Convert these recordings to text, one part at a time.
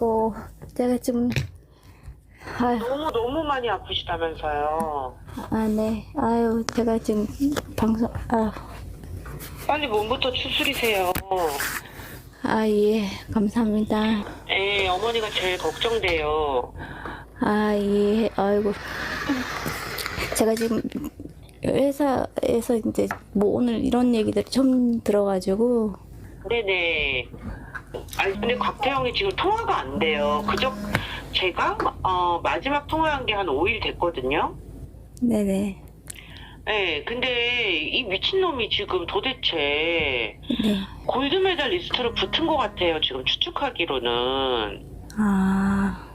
아이고 제가 지금 아유 너무 너무 많이 아프시다면서요. 아 네 아유 제가 지금 방송 빨리 몸부터 추스리세요. 아아예 감사합니다 예, 어머니가 제일 걱정돼요. 아 예 아이고 제가 지금 회사에서 이제 뭐 오늘 이런 얘기들 처음 들어가지고 네네. 아니 근데 곽태영이 지금 통화가 안 돼요. 그저 제가 어, 마지막 통화한 게 한 5일 됐거든요. 네네 네, 근데 이 미친놈이 지금 도대체 네 골드메달 리스트로 붙은 것 같아요. 지금 추측하기로는. 아,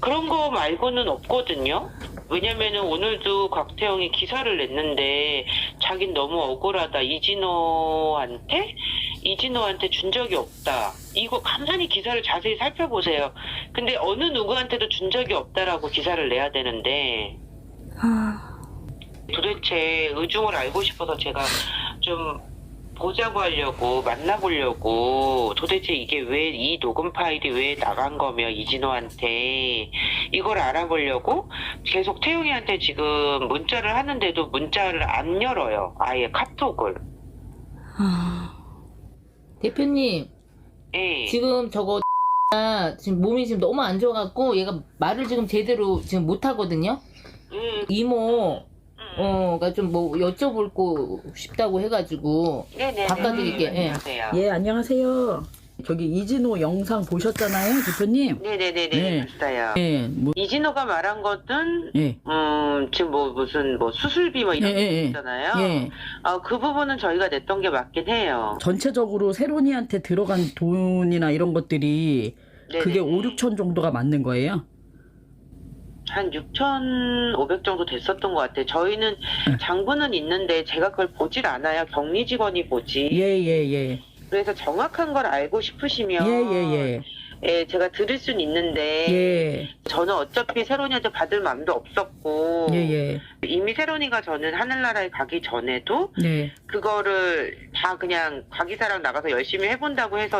그런 거 말고는 없거든요. 왜냐면은 오늘도 곽태영이 기사를 냈는데 자긴 너무 억울하다. 이진호한테 이진호한테 준 적이 없다. 이거 가만히 기사를 자세히 살펴보세요. 근데 어느 누구한테도 준 적이 없다라고 기사를 내야 되는데 아, 도대체 의중을 알고 싶어서 제가 좀 보자고 하려고 만나보려고 도대체 이게 왜 이 녹음 파일이 왜 나간 거며 이진호한테 이걸 알아보려고 계속 태용이한테 지금 문자를 하는데도 문자를 안 열어요 아예 카톡을 아, 대표님 예. 지금 저거 지금 몸이 지금 너무 안 좋아갖고 얘가 말을 지금 제대로 지금 못 하거든요. 음, 이모 음. 어가 좀 뭐 여쭤볼 거 싶다고 해가지고 네네네 바꿔드릴게요. 예. 안녕하세요. 예, 안녕하세요. 저기 이진호 영상 보셨잖아요, 대표님. 네네네네 네. 봤어요 예, 뭐, 이진호가 말한 것은 예, 음 지금 뭐 무슨 뭐 수술비 뭐 예, 이런 거 예, 예. 있잖아요 예. 어, 그 부분은 저희가 냈던 게 맞긴 해요. 전체적으로 세론이한테 들어간 돈이나 이런 것들이 그게 네네. 5, 6천 정도가 맞는 거예요? 한 6,500 정도 됐었던 것 같아요. 저희는 네. 장부는 있는데 제가 그걸 보질 않아요. 격리 직원이 보지. 예, 예, 예. 그래서 정확한 걸 알고 싶으시면 예, 예, 예. 예, 제가 들을 순 있는데 예, 저는 어차피 세론이한테 받을 마음도 없었고 예, 예. 이미 세론이가 저는 하늘나라에 가기 전에도 네. 그거를 다 그냥 과기사랑 나가서 열심히 해본다고 해서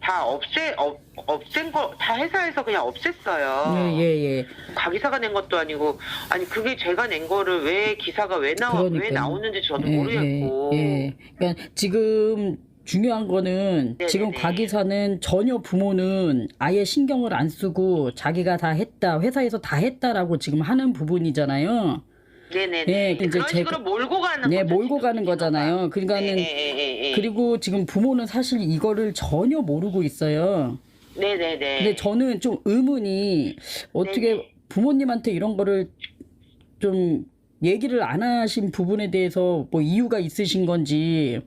다 없애 없, 없앤 거 다 회사에서 그냥 없앴어요. 예, 예, 예. 과기사가 낸 것도 아니고 아니 그게 제가 낸 거를 왜 기사가 왜 나와 왜 그러니까요. 나오는지 저도 예, 모르겠고 예, 예. 그러니까 지금 중요한 거는 네네네. 지금 과기사는 전혀 부모는 아예 신경을 안 쓰고 자기가 다 했다 회사에서 다 했다라고 지금 하는 부분이잖아요. 네네네 예, 이제 그런 제가- 식으로 몰고 가는 네, 거죠, 몰고 가는. 거잖아요. 그러니까는 예, 예, 예, 예. 그리고 지금 부모는 사실 이거를 전혀 모르고 있어요. 네네네 근데 저는 좀 의문이 어떻게 네네. 부모님한테 이런 거를 좀 얘기를 안 하신 부분에 대해서 뭐 이유가 있으신 건지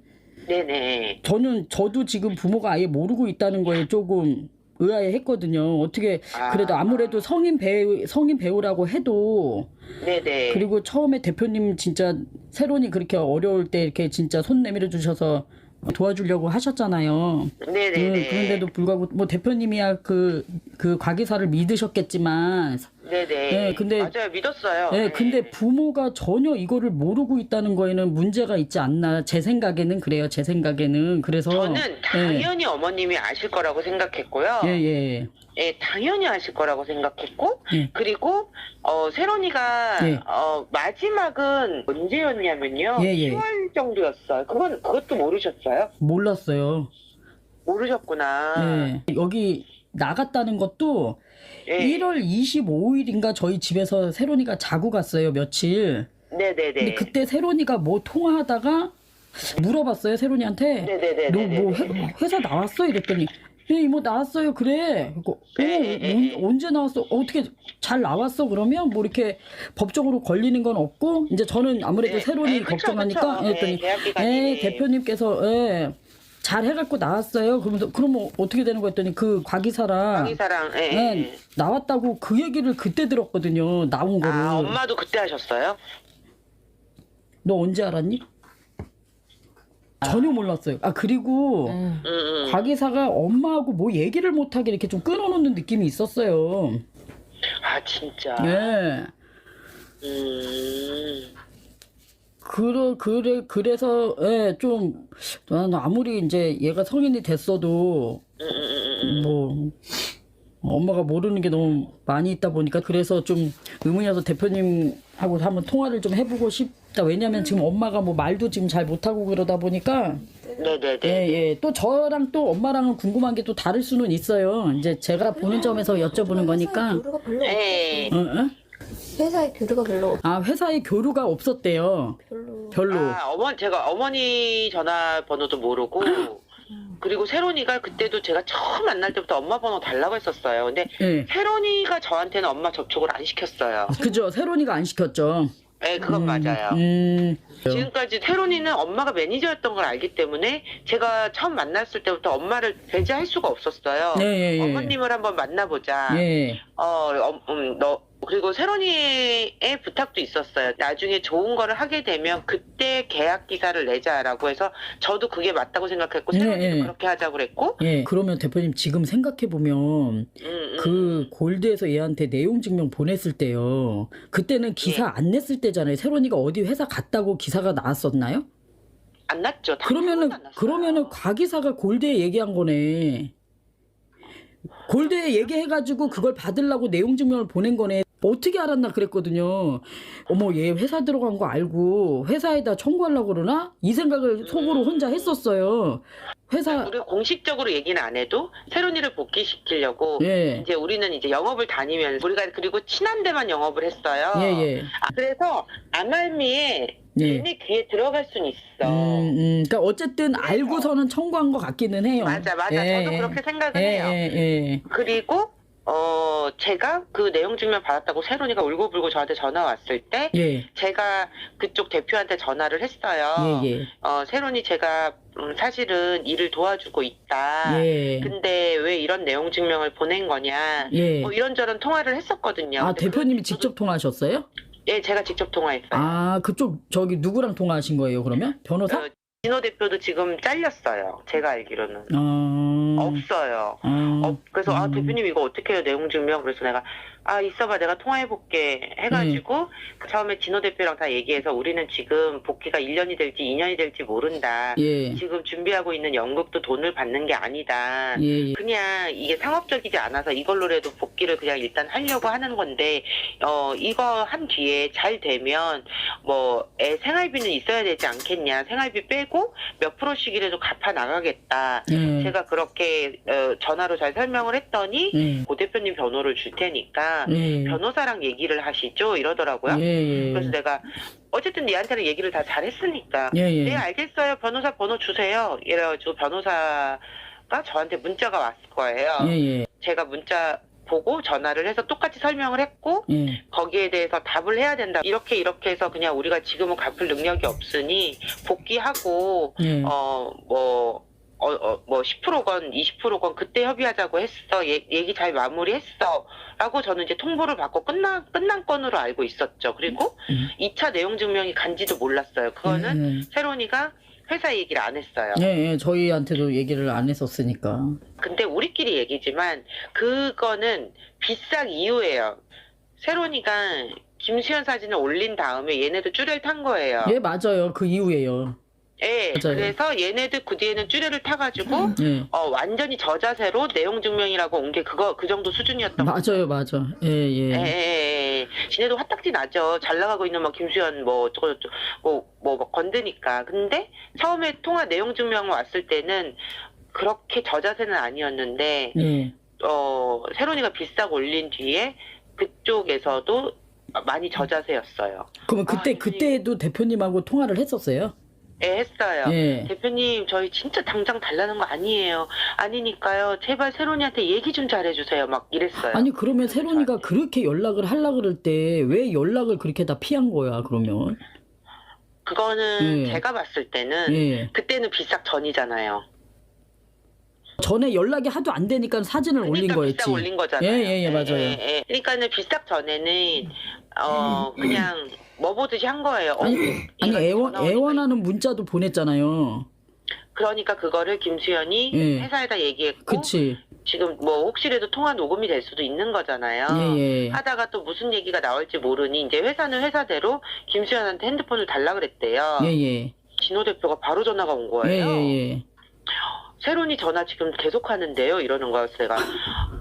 네네 저는 저도 지금 부모가 아예 모르고 있다는 거에 조금 의아해 했거든요. 어떻게 아. 그래도 아무래도 성인 배우 성인 배우라고 해도 네네 그리고 처음에 대표님 진짜 새론이 그렇게 어려울 때 이렇게 진짜 손 내밀어 주셔서 도와주려고 하셨잖아요. 네네네 음, 그런데도 불구하고 뭐 대표님이야 그 그 과기사를 믿으셨겠지만 네네 네, 근데- 맞아요 믿었어요 예, 네. 근데 부모가 전혀 이거를 모르고 있다는 거에는 문제가 있지 않나 제 생각에는 그래요. 제 생각에는 그래서 저는 예, 당연히 어머님이 아실 거라고 생각했고요. 예, 예. 예, 당연히 아실 거라고 생각했고, 예. 그리고, 어, 세론이가, 예. 어, 마지막은 언제였냐면요. 예, 예. 10월 정도였어요. 그건, 그것도 모르셨어요? 몰랐어요. 모르셨구나. 예. 여기 나갔다는 것도 예. 1월 25일인가 저희 집에서 세론이가 자고 갔어요. 며칠. 네네네. 근데 그때 세론이가 뭐 통화하다가 물어봤어요. 세론이한테. 네네네. 너뭐 회사 나왔어? 이랬더니 예, 이모 나왔어요. 그래. 그리고 어, 예, 예, 예, 예. 언- 언제 나왔어? 어떻게 잘 나왔어? 그러면 뭐 이렇게 법적으로 걸리는 건 없고 이제 저는 아무래도 네. 예, 그쵸, 걱정하니까 그쵸. 했더니 예. 예, 대표님께서 예, 잘 해갖고 나왔어요. 그러면서 그러면 어떻게 되는 거 했더니 그 과기사랑 강의사랑, 예, 예. 예, 나왔다고 그 얘기를 그때 들었거든요. 나온 거를. 아, 엄마도 그때 하셨어요? 너 언제 알았니? 전혀 몰랐어요. 아 그리고 음. 응, 응. 과기사가 엄마하고 뭐 얘기를 못하게 이렇게 좀 끊어놓는 느낌이 있었어요. 아, 진짜. 예. 음. 그래, 그래, 그래서, 예, 좀, 난 아무리 이제 얘가 성인이 됐어도. 뭐, 엄마가 모르는 게 너무 많이 있다 보니까 그래서 좀 의문이어서 대표님하고 한번 통화를 좀 해보고 싶다. 왜냐면 지금 엄마가 뭐 말도 지금 잘 못하고 그러다 보니까 네네네. 예, 예. 또 저랑 또 엄마랑은 궁금한 게 또 다를 수는 있어요. 이제 제가 보는 점에서 여쭤보는 거니까. 별로 네. 어, 어? 없- 회사에 교류가 별로 없- 아, 회사에 교류가 없었대요. 별로 별로. 아, 어머, 제가 어머니 전화번호도 모르고, 그리고 세론이가 그때도 제가 처음 만날 때부터 엄마 번호 달라고 했었어요. 근데 예. 세론이가 저한테는 엄마 접촉을 안 시켰어요. 그죠. 세론이가 안 시켰죠. 네, 그건 음, 맞아요. 음. 지금까지 세론이는 엄마가 매니저였던 걸 알기 때문에 제가 처음 만났을 때부터 엄마를 배제할 수가 없었어요. 예, 예, 예. 어머님을 한번 만나보자. 예. 어, 어, 음, 너 그리고 세론이의 부탁도 있었어요. 나중에 좋은 거를 하게 되면 그때 계약 기사를 내자라고 해서 저도 그게 맞다고 생각했고 네, 세론이도 네. 그렇게 하자고 그랬고 예. 그러면 대표님 지금 생각해 보면 음, 음. 그 골드에서 얘한테 내용 증명 보냈을 때요. 그때는 기사 예. 안 냈을 때잖아요. 세론이가 어디 회사 갔다고 기사가 나왔었나요? 안 났죠. 다 그러면은 안. 그러면은 과기사가 골드에 얘기한 거네. 골드에 얘기해가지고 그걸 받으려고 내용 증명을 보낸 거네. 어떻게 알았나 그랬거든요. 어머 얘 회사 들어간 거 알고 회사에다 청구하려고 그러나 이 생각을 속으로 혼자 했었어요. 회사 우리가 공식적으로 얘기는 안 해도 세론이를 복귀시키려고 예. 이제 우리는 이제 영업을 다니면서 우리가 그리고 친한 데만 영업을 했어요. 예, 예. 아, 그래서 암알미에 예. 괜히 귀에 들어갈 순 있어. 음, 음, 그러니까 어쨌든 알고서는 청구한 것 같기는 해요. 맞아, 맞아. 예, 저도 예. 그렇게 생각을 예, 해요. 예, 예. 그리고 어 제가 그 내용 증명 받았다고 세론이가 울고불고 저한테 전화 왔을 때 예, 제가 그쪽 대표한테 전화를 했어요. 예, 예. 어 세론이 제가 음, 사실은 일을 도와주고 있다. 예. 근데 왜 이런 내용 증명을 보낸 거냐? 예. 뭐 이런저런 통화를 했었거든요. 아, 근데 대표님이 그- 직접 통화하셨어요? 예, 제가 직접 통화했어요. 아, 그쪽 저기 누구랑 통화하신 거예요, 그러면? 변호사? 어, 진호 대표도 지금 잘렸어요. 제가 알기로는 어. 없어요. 어. 어, 그래서 아 음. 대표님 이거 어떻게 해요 내용 증명 그래서 내가 아 있어봐 내가 통화해 볼게 해가지고 그 처음에 진호 대표랑 다 얘기해서 우리는 지금 복귀가 1년이 될지 2년이 될지 모른다 예. 지금 준비하고 있는 연극도 돈을 받는 게 아니다 예, 예. 그냥 이게 상업적이지 않아서 이걸로라도 복귀를 그냥 일단 하려고 하는 건데 어 이거 한 뒤에 잘 되면 뭐 애 생활비는 있어야 되지 않겠냐 생활비 빼고 몇 프로씩이라도 갚아 나가겠다 예. 제가 그렇게 어, 전화로 잘 설명을 했더니 예. 고 대표님 변호를 줄 테니까 예. 변호사랑 얘기를 하시죠 이러더라고요. 예, 예. 그래서 내가 어쨌든 얘한테는 얘기를 다 잘했으니까 예, 예. 네 알겠어요 변호사 번호 주세요 이래가지고 변호사가 저한테 문자가 왔을 거예요. 예, 예. 제가 문자 보고 전화를 해서 똑같이 설명을 했고 예. 거기에 대해서 답을 해야 된다. 이렇게 이렇게 해서 그냥 우리가 지금은 갚을 능력이 없으니 복귀하고 예. 어, 뭐, 어, 어, 뭐, 10%건 20%건 그때 협의하자고 했어. 얘, 얘기 잘 마무리했어. 라고 저는 이제 통보를 받고 끝난, 끝난 건으로 알고 있었죠. 그리고 음. 2차 내용 증명이 간지도 몰랐어요. 그거는 예, 세론이가 회사 얘기를 안 했어요. 예, 예. 저희한테도 얘기를 안 했었으니까. 근데 우리끼리 얘기지만 그거는 비싹 이유예요. 세론이가 김수현 사진을 올린 다음에 얘네도 쭈레를 탄 거예요. 예, 맞아요. 그 이후에요. 예, 맞아요. 그래서 얘네들 그 뒤에는 쭈레를 타가지고 예. 어, 완전히 저자세로 내용 증명이라고 온 게 그거 그 정도 수준이었던 거. 맞아요, 맞아. 예, 예, 예. 예, 예. 지네도 화딱지 나죠. 잘 나가고 있는 뭐 김수현 뭐 어쩌고 저쩌고 뭐, 뭐, 뭐 건드니까. 근데 처음에 통화 내용 증명 왔을 때는 그렇게 저자세는 아니었는데 예. 어, 세론이가 비싸고 올린 뒤에 그쪽에서도 많이 저자세였어요. 그러면 그때 아, 그때도 대표님하고 통화를 했었어요? 예, 했어요. 예. 대표님, 저희 진짜 당장 달라는 거 아니에요. 아니니까요. 제발 세론이한테 얘기 좀 잘해주세요. 막 이랬어요. 아니 그러면 세론이가 그렇게 연락을 하려 그럴 때 왜 연락을 그렇게 다 피한 거야 그러면? 그거는 예. 제가 봤을 때는 예. 그때는 비싹 전이잖아요. 전에 연락이 하도 안 되니까 사진을 올린 그러니까 거였지. 비싹 올린 거잖아요. 예, 예, 예, 맞아요. 예. 그러니까는 비싹 전에는 어 그냥 뭐 보듯이 한 거예요. 어, 아니 아니 애원 전화 오니까 애원하는 문자도 보냈잖아요. 그러니까 그거를 김수현이 예. 회사에다 얘기했고 그치? 지금 뭐 혹시라도 통화 녹음이 될 수도 있는 거잖아요. 예, 예. 하다가 또 무슨 얘기가 나올지 모르니 이제 회사는 회사대로 김수현한테 핸드폰을 달라 그랬대요. 예, 예. 진호 대표가 바로 전화가 온 예, 거예요. 예, 예. 세론이 전화 지금 계속 하는데요. 이러는 거였어 내가.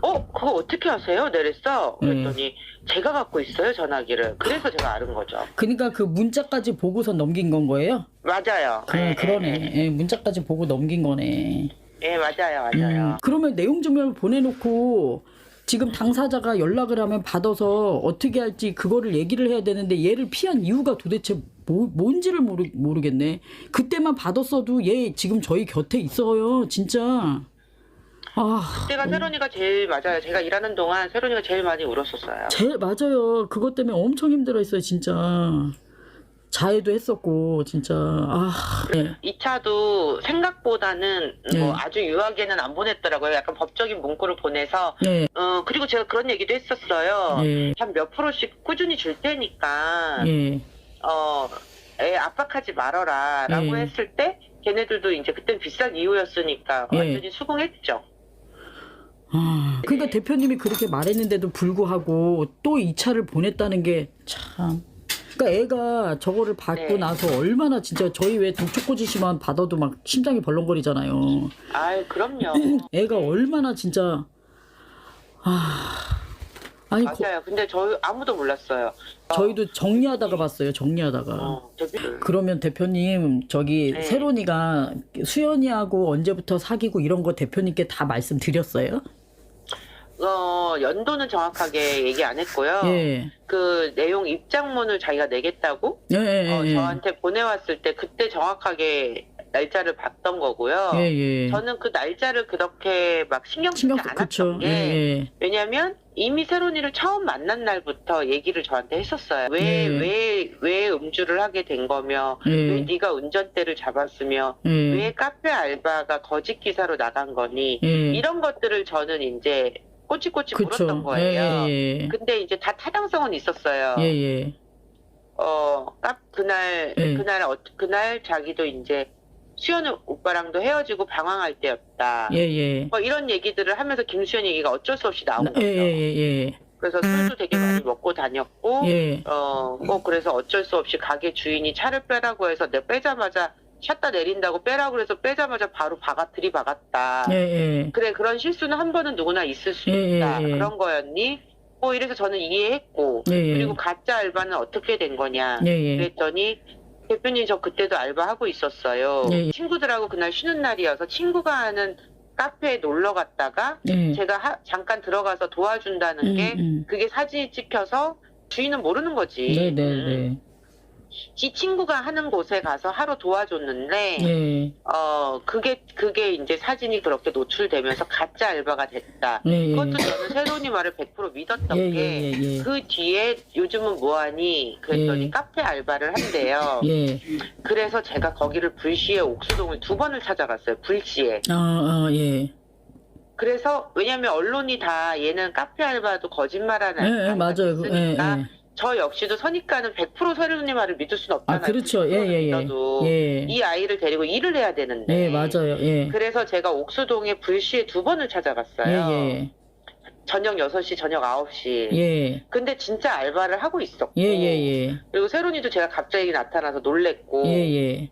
어, 그거 어떻게 하세요? 내랬어. 그랬더니 제가 갖고 있어요 전화기를. 그래서 제가 아는 거죠. 그러니까 그 문자까지 보고서 넘긴 건 거예요? 맞아요. 그, 예, 그러네. 예, 문자까지 보고 넘긴 거네. 예, 예, 맞아요, 맞아요. 음, 그러면 내용 증명을 보내놓고 지금 당사자가 연락을 하면 받아서 어떻게 할지 그거를 얘기를 해야 되는데 얘를 피한 이유가 도대체 뭐, 뭔지를 모르, 모르겠네. 그때만 받았어도 얘 지금 저희 곁에 있어요. 진짜. 아, 그때가 세론이가 제일 맞아요. 제가 일하는 동안 세론이가 제일 많이 울었었어요. 제일 맞아요. 그것 때문에 엄청 힘들어했어요. 진짜. 자해도 했었고 진짜. 아, 네. 이 차도 생각보다는 네. 뭐 아주 유하게는 안 보냈더라고요. 약간 법적인 문구를 보내서 네. 어 그리고 제가 그런 얘기도 했었어요. 예. 한몇 프로씩 꾸준히 줄 테니까 예. 어, 애 압박하지 말아라 라고 예. 했을 때 걔네들도 이제 그땐 비싼 이유였으니까 예. 완전히 수긍했죠. 아, 그러니까 대표님이 그렇게 말했는데도 불구하고 또이 차를 보냈다는 게 참. 그러니까 애가 저거를 받고 네. 나서 얼마나 진짜 저희 왜 독촉고지시만 받아도 막 심장이 벌렁거리잖아요. 아이 그럼요. 애가 얼마나 진짜 아 아니 거- 맞아요. 근데 저희 아무도 몰랐어요. 어, 저희도 정리하다가 봤어요. 정리하다가. 어, 저기 그러면 대표님 저기 네. 세론이가 수연이하고 언제부터 사귀고 이런 거 대표님께 다 말씀드렸어요? 어, 연도는 정확하게 얘기 안 했고요. 예. 그 내용 입장문을 자기가 내겠다고 예, 예, 어, 예. 저한테 보내왔을 때 그때 정확하게 날짜를 봤던 거고요. 예, 예. 저는 그 날짜를 그렇게 막 신경 쓰지 신경 않았던. 게 예, 예. 왜냐면 이미 세론이를 처음 만난 날부터 얘기를 저한테 했었어요. 왜, 예. 왜, 왜 음주를 하게 된 거며, 왜 예. 네가 운전대를 잡았으며, 예. 왜 카페 알바가 거짓 기사로 나간 거니, 예. 이런 것들을 저는 이제 꼬치꼬치 그쵸. 물었던 거예요. 예, 예, 예. 근데 이제 다 타당성은 있었어요. 예, 예. 어, 카- 그날, 예. 그날, 어, 그날 자기도 이제 수현 오빠랑도 헤어지고 방황할 때였다. 예, 예. 뭐 이런 얘기들을 하면서 김수현 얘기가 어쩔 수 없이 나온 예, 거죠. 예, 예. 그래서 술도 되게 많이 먹고 다녔고, 예. 어, 뭐 그래서 어쩔 수 없이 가게 주인이 차를 빼라고 해서 내가 빼자마자 샷다 내린다고 빼라고 해서 빼자마자 바로 박아 들이박았다. 예, 예. 그래 그런 실수는 한 번은 누구나 있을 수 예, 있다. 예, 예. 그런 거였니? 뭐 이래서 저는 이해했고, 예, 예. 그리고 가짜 알바는 어떻게 된 거냐? 예, 예. 그랬더니 대표님 저 그때도 알바하고 있었어요. 예, 예. 친구들하고 그날 쉬는 날이어서 친구가 하는 카페에 놀러 갔다가 예. 제가 하- 잠깐 들어가서 도와준다는 음, 게 음. 그게 사진이 찍혀서 주인은 모르는 거지. 네, 네, 음. 네. 지 친구가 하는 곳에 가서 하루 도와줬는데 예. 어 그게 그게 이제 사진이 그렇게 노출되면서 가짜 알바가 됐다. 예, 예. 그것도 저는 세론이 말을 100% 믿었던 예, 게 예, 예, 예. 그 뒤에 요즘은 뭐하니 그랬더니 예. 카페 알바를 한대요. 예. 그래서 제가 거기를 불시에 옥수동을 두 번을 찾아갔어요. 불시에. 아, 아, 예. 그래서 왜냐면 언론이 다 얘는 카페 알바도 거짓말하는 예, 예, 알바가 맞아요. 그, 예, 있으니까 예. 저 역시도 선입가는 100% 세론이 말을 믿을 수는 없잖아요. 아, 그렇죠. 예, 예, 예. 믿어도 예. 이 아이를 데리고 일을 해야 되는데. 예, 맞아요. 예. 그래서 제가 옥수동에 불시에 두 번을 찾아갔어요. 예, 저녁 6시, 저녁 9시. 예. 예. 근데 진짜 알바를 하고 있었고. 예, 예, 예. 그리고 세론이도 제가 갑자기 나타나서 놀랬고. 예, 예.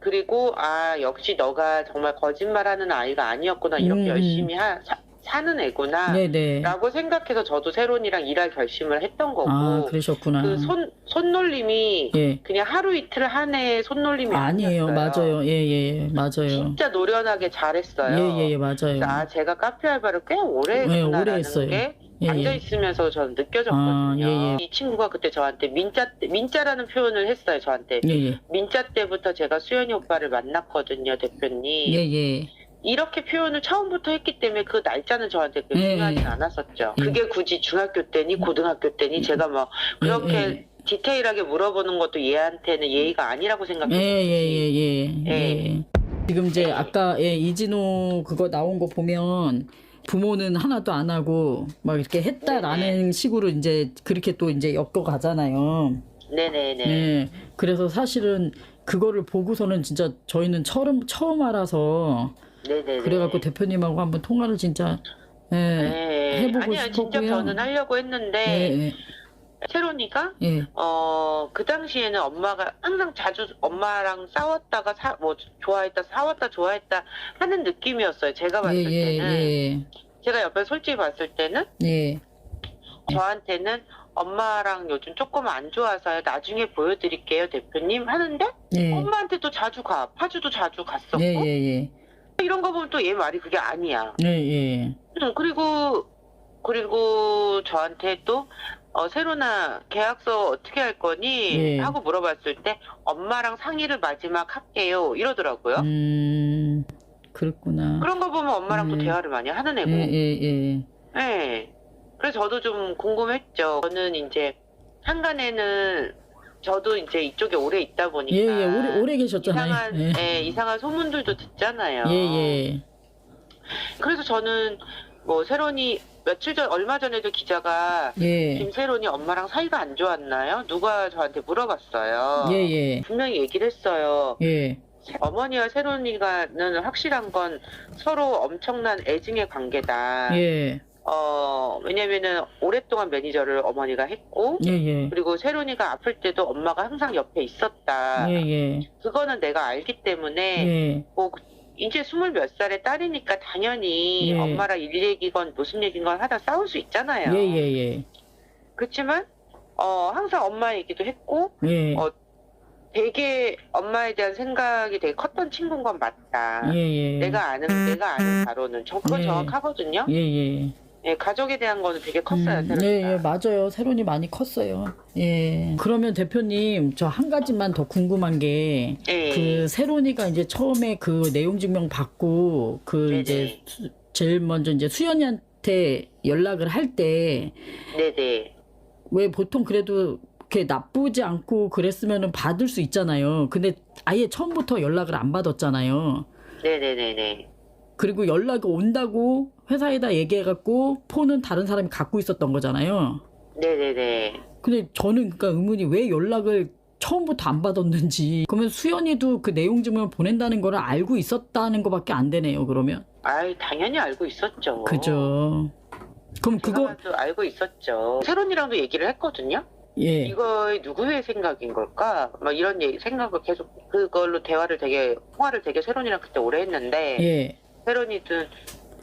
그리고 아 역시 너가 정말 거짓말하는 아이가 아니었구나 이렇게 음, 열심히 하, 사, 사는 애구나 네, 네. 라고 생각해서 저도 세론이랑 일할 결심을 했던 거고 아, 그러셨구나. 그 손 손놀림이 예. 그냥 하루 이틀 한 해의 손놀림이 아니에요. 아니었어요. 맞아요. 예, 예. 맞아요. 진짜 노련하게 잘했어요. 예, 예, 예, 맞아요. 아 제가 카페 알바를 꽤 오래 네, 했구나라는 오래 했어요. 게 예, 앉아 예. 있으면서 저는 느껴졌거든요. 아, 예, 예. 이 친구가 그때 저한테 민자 민자라는 표현을 했어요. 저한테 예, 예. 민자 때부터 제가 수연이 오빠를 만났거든요, 대표님. 예, 예. 이렇게 표현을 처음부터 했기 때문에 그 날짜는 저한테 예, 중요하진 예. 않았었죠. 예. 그게 굳이 중학교 때니 고등학교 때니 제가 뭐 그렇게 예. 디테일하게 물어보는 것도 얘한테는 예의가 아니라고 예, 생각해요. 예, 예, 예. 예. 예. 지금 이제 아까 예, 이진호 그거 나온 거 보면 부모는 하나도 안 하고 막 이렇게 했다라는 식으로 이제 그렇게 또 이제 엮어 가잖아요. 네네네. 네. 그래서 사실은 그거를 보고서는 진짜 저희는 처음 처음 알아서 네네네. 그래갖고 대표님하고 한번 통화를 진짜 예, 네. 해보고 아니야 진짜 싶었고요. 저는 하려고 했는데 예, 예. 세론이가 예. 어, 그 당시에는 엄마가 항상 자주 엄마랑 싸웠다가 사, 뭐 좋아했다 싸웠다 좋아했다 하는 느낌이었어요. 제가 봤을 예, 예, 때는 예. 제가 옆에 솔직히 봤을 때는 예. 저한테는 엄마랑 요즘 조금 안 좋아서요. 나중에 보여드릴게요, 대표님 하는데 예. 엄마한테도 자주 가, 파주도 자주 갔었고 예, 예, 예. 이런 거 보면 또 얘 말이 그게 아니야. 예, 예. 음, 그리고 그리고 저한테 또 어, 세로나 계약서 어떻게 할 거니? 예. 하고 물어봤을 때 엄마랑 상의를 마지막 할게요 이러더라고요. 음, 그렇구나. 그런 거 보면 엄마랑 또 음. 대화를 많이 하는 애고. 예, 예, 예. 네. 그래서 저도 좀 궁금했죠. 저는 이제 한간에는 저도 이제 이쪽에 오래 있다 보니까 예, 예. 오래, 오래 계셨잖아요. 이상한 예. 예, 이상한 소문들도 듣잖아요. 예, 예. 그래서 저는 뭐 세론이 며칠 전 얼마 전에도 기자가 예. 김세론이 엄마랑 사이가 안 좋았나요? 누가 저한테 물어봤어요. 예, 예. 분명히 얘기를 했어요. 예. 어머니와 세론이가는 확실한 건 서로 엄청난 애증의 관계다. 예. 어, 왜냐면은 오랫동안 매니저를 어머니가 했고, 예, 예. 그리고 세론이가 아플 때도 엄마가 항상 옆에 있었다. 예, 예. 그거는 내가 알기 때문에, 예. 뭐, 이제 스물 몇 살의 딸이니까 당연히 예. 엄마랑 일 얘기건 무슨 얘기건 하다 싸울 수 있잖아요. 예, 예, 예. 그렇지만, 어, 항상 엄마 얘기도 했고, 예. 어, 되게 엄마에 대한 생각이 되게 컸던 친구인 건 맞다. 예, 예. 내가 아는, 내가 아는 바로는. 저, 그건 예. 정확하거든요. 예, 예. 예, 가족에 대한 거는 되게 컸어요, 음. 예, 예, 맞아요. 세론이 많이 컸어요. 예. 그러면 대표님, 저 한 가지만 더 궁금한 게, 예. 그 세론이가 이제 처음에 그 내용 증명 받고, 그 네네. 이제 수- 제일 먼저 이제 수연이한테 연락을 할 때, 네네. 왜 보통 그래도 이렇게 나쁘지 않고 그랬으면은 받을 수 있잖아요. 근데 아예 처음부터 연락을 안 받았잖아요. 네네네네. 그리고 연락이 온다고 회사에다 얘기해갖고 폰은 다른 사람이 갖고 있었던 거잖아요. 네네네. 근데 저는 그러니까 의문이 왜 연락을 처음부터 안 받았는지. 그러면 수연이도 그 내용 증명을 보낸다는 거를 알고 있었다는 것밖에 안 되네요. 그러면. 아이, 당연히 알고 있었죠. 그죠. 그럼 그거 그거 알고 있었죠. 세론이랑도 얘기를 했거든요. 예. 이거 누구의 생각인 걸까? 막 이런 얘기, 생각을 계속 그걸로 대화를 되게 통화를 되게 세론이랑 그때 오래 했는데 예. 세론이든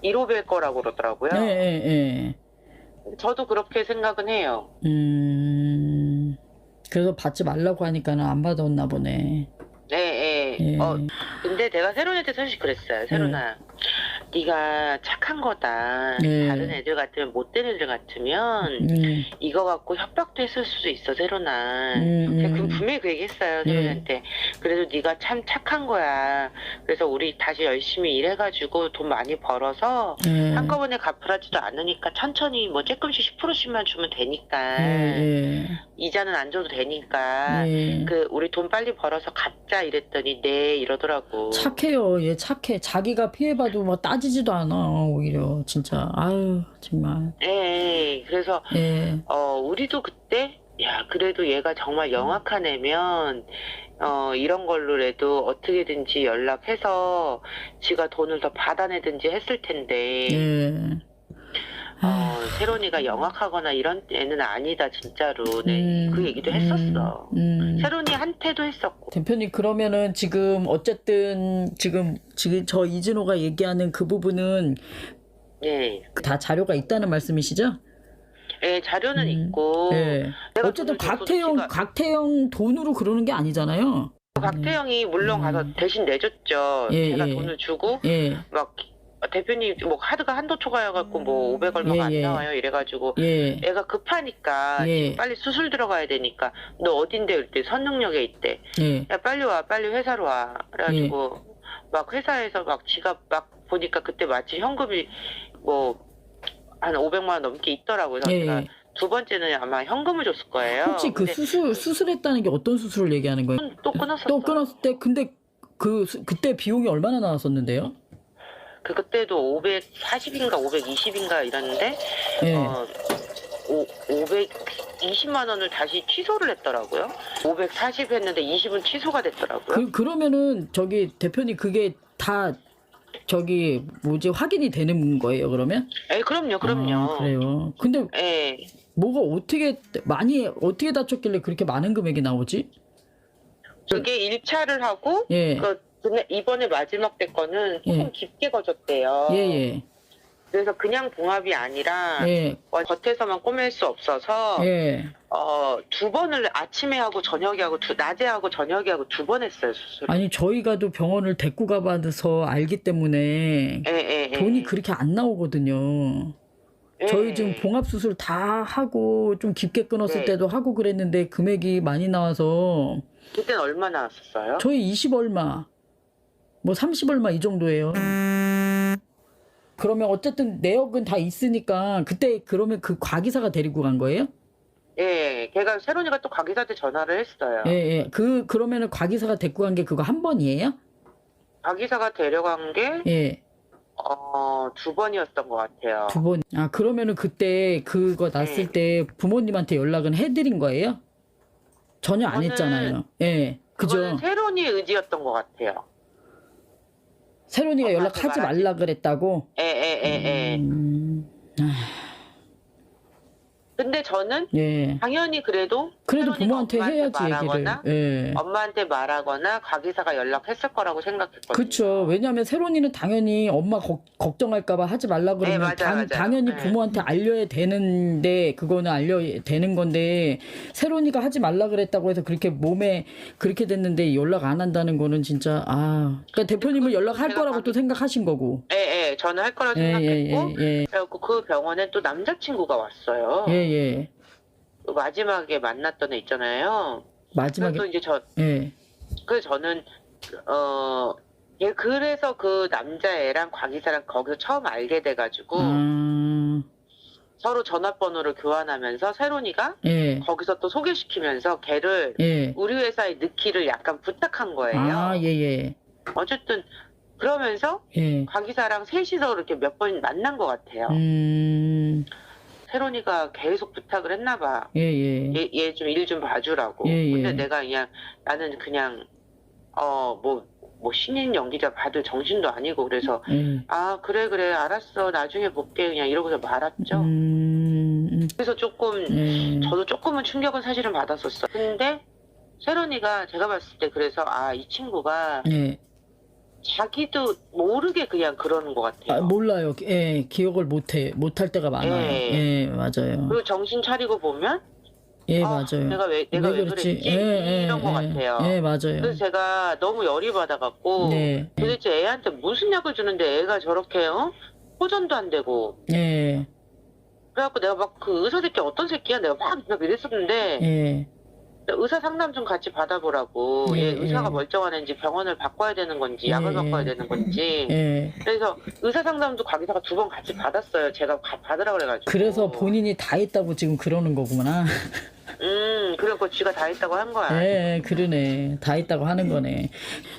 1호일 거라고 그러더라고요. 예, 예, 예. 저도 그렇게 생각은 해요. 음. 그래서 받지 말라고 하니까는 안 받았나 보네. 네, 예. 예. 어, 근데 내가 세론이한테 사실 그랬어요. 세론아, 네가 착한 거다. 예. 다른 애들 같으면 못된 애들 같으면 음. 이거 갖고 협박도 했을 수도 있어, 세론아. 음, 제가 그 음. 분명히 그 얘기했어요, 예. 세론이한테. 그래도 네가 참 착한 거야. 그래서 우리 다시 열심히 일해가지고 돈 많이 벌어서 예. 한꺼번에 갚으라지도 않으니까 천천히 뭐 조금씩 10%씩만 주면 되니까 예, 이자는 안 줘도 되니까 예. 예. 그 우리 돈 빨리 벌어서 갚자 이랬더니 네 이러더라고. 착해요. 얘 착해. 자기가 피해봐도 뭐 따지 지도 않아. 오히려 진짜. 아유 정말. 예, 그래서 예. 어 우리도 그때 야 그래도 얘가 정말 영악한 애면 어 이런 걸로라도 어떻게든지 연락해서 지가 돈을 더 받아내든지 했을 텐데 예. 어 세론이가 영악하거나 이런 애는 아니다 진짜로 네, 음, 그 얘기도 했었어. 음, 음. 세론이한테도 했었고. 대표님 그러면은 지금 어쨌든 지금 지금 저 이진호가 얘기하는 그 부분은 네, 다 자료가 있다는 말씀이시죠? 예, 자료는 음, 있고 예. 내가 어쨌든 돈을 줬어도 곽태영 지가- 곽태영 돈으로 그러는 게 아니잖아요. 박태영이 물론 가서 음. 대신 내줬죠. 예, 제가 예. 돈을 주고 예. 막 대표님 뭐 카드가 한도 초과여갖고 뭐 500 얼마가 예, 안 예. 나와요 이래가지고 예. 애가 급하니까 예. 빨리 수술 들어가야 되니까 너 어딘데 이때 선릉역에 있대. 예. 야 빨리 와 빨리 회사로 와. 그래가지고 예. 막 회사에서 막 지갑 막 보니까 그때 마치 현금이 뭐 한 500만 원 넘게 있더라고요. 그래서 제가 예. 두 번째는 아마 현금을 줬을 거예요. 혹시 그 근데 수술 수술했다는 게 어떤 수술을 얘기하는 거예요? 또 끊었었어. 또 끊었을 때 근데 그 수- 그때 비용이 얼마나 나왔었는데요? 그 그때도 540인가 520인가 이랬는데 예. 어, 오, 520만 원을 다시 취소를 했더라고요. 540 했는데 20은 취소가 됐더라고요. 그 그러면은 저기 대표님 그게 다 저기 뭐지 확인이 되는 거예요 그러면? 에 그럼요, 그럼요. 아, 그래요. 근데 예. 뭐가 어떻게 많이 어떻게 다쳤길래 그렇게 많은 금액이 나오지? 그게 1차를 하고 예. 그 근데 이번에 마지막 때 거는 조금 예. 깊게 거졌대요. 예, 예. 그래서 그냥 봉합이 아니라 예. 어, 겉에서만 꼬맬 수 없어서 예. 어, 두 번을 아침에 하고 저녁에 하고 두, 낮에 하고 저녁에 하고 두 번 했어요 수술. 아니 저희가도 병원을 데리고 가봐서 알기 때문에 예, 예, 예. 돈이 그렇게 안 나오거든요. 예. 저희 지금 봉합 수술 다 하고 좀 깊게 끊었을 네. 때도 하고 그랬는데 금액이 많이 나와서 그때는 얼마 나왔었어요? 저희 20 얼마 뭐 30 얼마 이 정도예요. 그러면 어쨌든 내역은 다 있으니까 그때 그러면 그 과기사가 데리고 간 거예요? 예, 걔가 세론이가 또 과기사한테 전화를 했어요. 예, 예. 그 그러면은 과기사가 데리고 간 게 그거 한 번이에요? 과기사가 데려간 게 예. 어, 두 번이었던 것 같아요. 두 번. 아, 그러면은 그때 그거 났을 네. 때 부모님한테 연락은 해드린 거예요? 전혀 안 그거는- 했잖아요. 예. 그죠? 그거는 세론이의 의지였던 것 같아요. 세론이가 연락하지. 말라 그랬다고? 예, 예, 예, 예. 음, 근데 저는 예. 당연히 그래도 그래도 부모한테 엄마한테 해야지 얘기를. 말하거나 예. 엄마한테 말하거나 과기사가 연락했을 거라고 생각했거든요. 그렇죠. 왜냐하면 세론이는 당연히 엄마 걱- 걱정할까봐 하지 말라 그러면 네, 맞아요, 당, 맞아요. 당연히 네. 부모한테 알려야 되는데 그거는 알려야 되는 건데 세론이가 하지 말라 그랬다고 해서 그렇게 몸에 그렇게 됐는데 연락 안 한다는 거는 진짜 아 그러니까 대표님은 연락할 거라고 또 생각하신 거고. 예, 예, 저는 할 거라 예, 생각했고 예, 예, 그래갖고 그 병원에 또 남자친구가 왔어요. 예, 예. 그 마지막에 만났던 애 있잖아요. 마지막에 그래서 이제 저, 예. 그래서 저는 어, 예, 그래서 그 남자애랑 과기사랑 거기서 처음 알게 돼가지고 아, 서로 전화번호를 교환하면서 세론이가 예, 거기서 또 소개시키면서 걔를 예. 우리 회사에 넣기를 약간 부탁한 거예요. 아, 예, 예, 어쨌든 그러면서 예. 과기사랑 셋이서 이렇게 몇 번 만난 것 같아요. 음, 세론이가 계속 부탁을 했나 봐. 예, 예. 얘 좀 일 좀 봐주라고. 예, 예. 근데 내가 그냥 나는 그냥 어뭐 뭐 신인 연기자 받을 정신도 아니고 그래서 예. 아 그래 그래 알았어 나중에 볼게 그냥 이러고서 말았죠. 음, 그래서 조금 예. 저도 조금은 충격은 사실은 받았었어. 근데 세론이가 제가 봤을 때 그래서 아 이 친구가 예. 자기도 모르게 그냥 그러는 것 같아요. 아, 몰라요. 예, 기억을 못해. 못할 때가 많아요. 예. 예, 맞아요. 그리고 정신 차리고 보면 예, 아, 맞아요. 내가 왜 내가 왜, 그랬지? 예, 예, 이런 것 예. 같아요. 예, 맞아요. 그래서 제가 너무 열이 받아갖고 네. 예. 도대체 애한테 무슨 약을 주는데 애가 저렇게 어? 호전도 안 되고 예. 그래갖고 내가 막 그 의사 새끼 어떤 새끼야 내가 막 이랬었는데 예. 의사 상담 좀 같이 받아보라고 예, 얘 의사가 예. 멀쩡한지 병원을 바꿔야 되는 건지 약을 예, 바꿔야 예. 되는 건지 예. 그래서 의사 상담도 과기사가 두 번 같이 받았어요 제가 가- 받으라 그래가지고 그래서 본인이 다 했다고 지금 그러는 거구나. 음 그래갖고 쥐가 다 했다고 한 거야 예, 그러네. 다 했다고 하는 거네.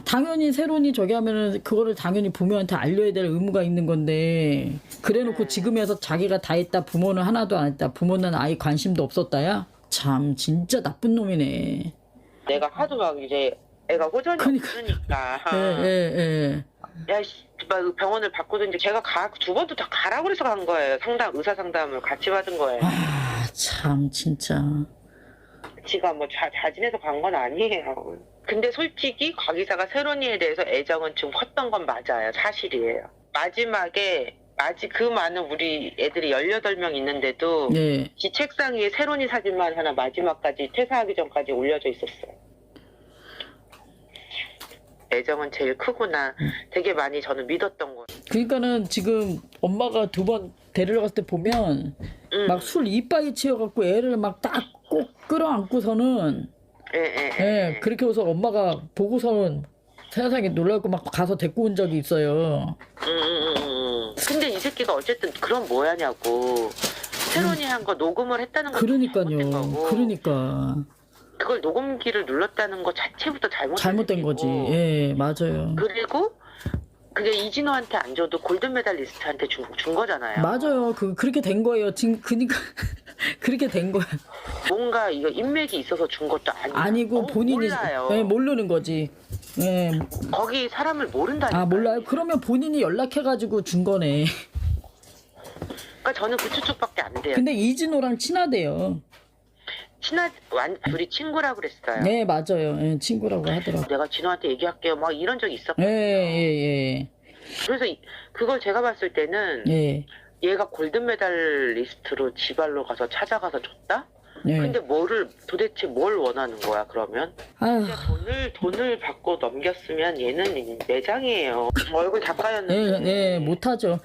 당연히 새론이 저기 하면은 그거를 당연히 부모한테 알려야 될 의무가 있는 건데 그래 놓고 음. 지금에서 자기가 다 했다 부모는 하나도 안 했다 부모는 아예 관심도 없었다야? 참 진짜 나쁜 놈이네. 내가 하도 막 이제 애가 호전이 그러니까. 없으니까 예, 예, 예. 야, 씨, 막 병원을 바꾸든지 제가 가, 두 번도 다 가라고 그래서 간 거예요. 상담, 의사 상담을 같이 받은 거예요. 아, 참 진짜. 지가 뭐 자, 자진해서 간 건 아니에요. 근데 솔직히 과기사가 세론이에 대해서 애정은 좀 컸던 건 맞아요. 사실이에요. 마지막에 아직 그 많은 우리 애들이 18명 있는데도 네. 지 책상 위에 세론이 사진만 하나 마지막까지 퇴사하기 전까지 올려져 있었어요. 애정은 제일 크구나. 되게 많이 저는 믿었던 거예요. 그러니까는 지금 엄마가 두 번 데리러 갔을 때 보면 음. 막 술 이빠이 채워갖고 애를 막 딱 꼭 끌어안고서는 예, 예, 예. 예 그렇게 해서 엄마가 보고서는 세상에 놀라고 막 가서 데리고 온 적이 있어요. 음, 음, 음, 음. 근데 이 새끼가 어쨌든 그럼 뭐야냐고. 세론이 한 거 녹음을 했다는 거 그러니까요. 거고 그러니까 그걸 녹음기를 눌렀다는 거 자체부터 잘못된, 잘못된. 거지. 예 맞아요. 그리고 그게 이진호한테 안 줘도 골든 메달리스트한테 준, 준 거잖아요. 맞아요. 그 그렇게 된 거예요. 지금 그니까 그렇게 된 거야. 뭔가 이거 인맥이 있어서 준 것도 아니고 아니고 본인이. 예, 모르는 거지. 예. 거기 사람을 모른다니까. 아 몰라요. 그러면 본인이 연락해가지고 준 거네. 그러니까 저는 그 추측밖에 안 돼요. 근데 이진호랑 친하대요. 친하 완 둘이 친구라 그랬어요. 네 맞아요. 예, 친구라고 하더라고. 내가 진호한테 얘기할게요. 막 이런 적 있었거든요. 예예예 그래서 이- 그걸 제가 봤을 때는 예. 얘가 골든 메달 리스트로 지발로 가서 찾아가서 줬다? 예. 근데 뭐를 도대체 뭘 원하는 거야 그러면? 아휴. 그냥 돈을 돈을 받고 넘겼으면 얘는 매장이에요. 얼굴 다 예. 예, 못하죠.